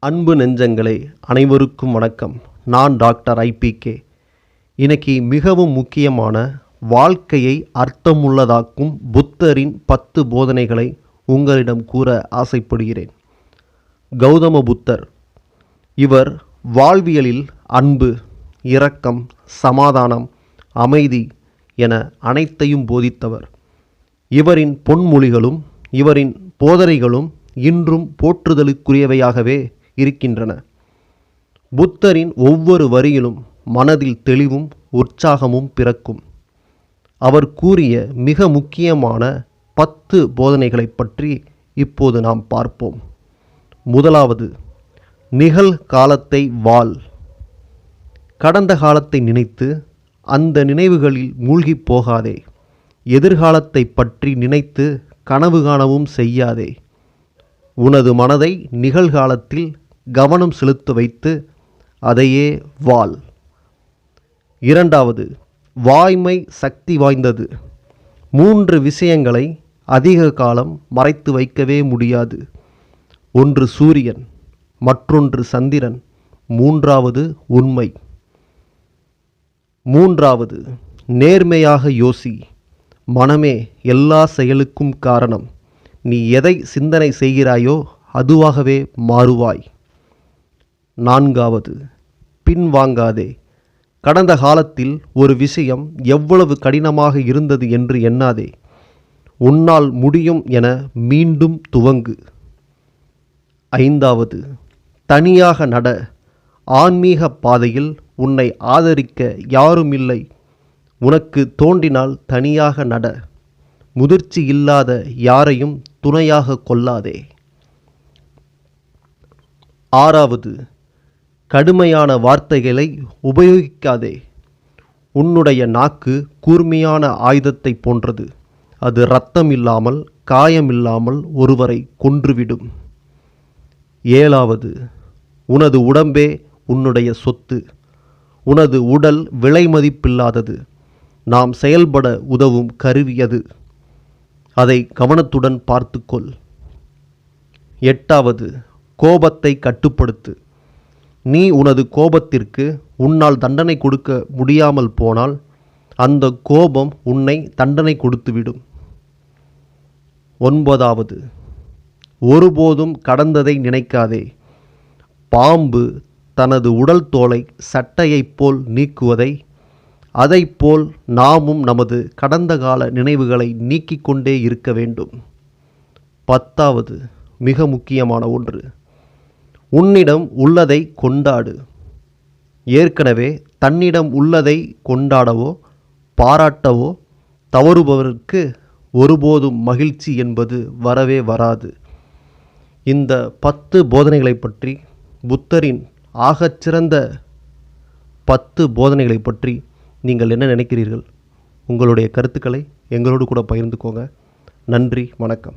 அன்பு நெஞ்சங்களே அனைவருக்கும் வணக்கம். நான் டாக்டர் ஐபிகே இன்னைக்கு மிகவும் முக்கியமான வாழ்க்கையை அர்த்தமுள்ளதாக்கும் புத்தரின் பத்து போதனைகளை உங்களிடம் கூற ஆசைப்படுகிறேன். கௌதம புத்தர் இவர் வாழ்வியலில் அன்பு இரக்கம் சமாதானம் அமைதி என அனைத்தையும் போதித்தவர். இவரின் பொன்மொழிகளும் இவரின் போதனைகளும் இன்றும் போற்றுதலுக்குரியவையாகவே இருக்கின்றன. புத்தரின் ஒவ்வொரு வரியிலும் மனதில் தெளிவும் உற்சாகமும் பிறக்கும். அவர் கூறிய மிக முக்கியமான பத்து போதனைகளைப் பற்றி இப்போது நாம் பார்ப்போம். முதலாவது நிகழ்காலத்தை வாழ் கடந்த காலத்தை நினைத்து அந்த நினைவுகளில் மூழ்கிப் போகாதே. எதிர்காலத்தை பற்றி நினைத்து கனவு காணவும் செய்யாதே. உனது மனதை நிகழ்காலத்தில் கவனம் செலுத்த வைத்து அதையே வாழ் இரண்டாவது வாய்மை சக்தி வாய்ந்தது. மூன்று விஷயங்களை அதிக காலம் மறைத்து வைக்கவே முடியாது. ஒன்று சூரியன் மற்றொன்று சந்திரன் மூன்றாவது உண்மை. மூன்றாவது நேர்மையாக யோசி. மனமே எல்லா செயலுக்கும் காரணம். நீ எதை சிந்தனை செய்கிறாயோ அதுவாகவே மாறுவாய். நான்காவது பின்வாங்காதே கடந்த காலத்தில் ஒரு விஷயம் எவ்வளவு கடினமாக இருந்தது என்று எண்ணாதே. உன்னால் முடியும் என மீண்டும் துவங்கு. ஐந்தாவது தனியாக நட. ஆன்மீக பாதையில் உன்னை ஆதரிக்க யாருமில்லை. உனக்கு தோன்றினால் தனியாக நட. முதிர்ச்சி இல்லாத யாரையும் துணையாக கொள்ளாதே. ஆறாவது கடுமையான வார்த்தைகளை உபயோகிக்காதே. உன்னுடைய நாக்கு கூர்மையான ஆயுதத்தை போன்றது. அது இரத்தம் இல்லாமல் காயமில்லாமல் ஒருவரை கொன்றுவிடும். ஏழாவது உனது உடம்பே உன்னுடைய சொத்து. உனது உடல் விலை மதிப்பில்லாதது. நாம் செயல்பட உதவும் கருவியது அதை கவனத்துடன் பார்த்துக்கொள். எட்டாவது கோபத்தை கட்டுப்படுத்து. நீ உனது கோபத்திற்கு உன்னால் தண்டனை கொடுக்க முடியாமல் போனால் அந்த கோபம் உன்னை தண்டனை கொடுத்துவிடும். ஒன்பதாவது ஒருபோதும் கடந்ததை நினைக்காதே. பாம்பு தனது உடல் தோலை சட்டையைப் போல் நீக்குவதை அதைப்போல் நாமும் நமது கடந்த கால நினைவுகளை நீக்கிக் கொண்டே இருக்க வேண்டும். பத்தாவது மிக முக்கியமான ஒன்று உன்னிடம் உள்ளதை கொண்டாடு. ஏற்கனவே தன்னிடம் உள்ளதை கொண்டாடவோ பாராட்டவோ தவறுபவருக்கு ஒருபோதும் மகிழ்ச்சி என்பது வரவே வராது. இந்த பத்து போதனைகளை பற்றி புத்தரின் ஆகச்சிறந்த பத்து போதனைகளை பற்றி நீங்கள் என்ன நினைக்கிறீர்கள்? உங்களுடைய கருத்துக்களை எங்களோடு கூட பகிர்ந்துக்கோங்க. நன்றி வணக்கம்.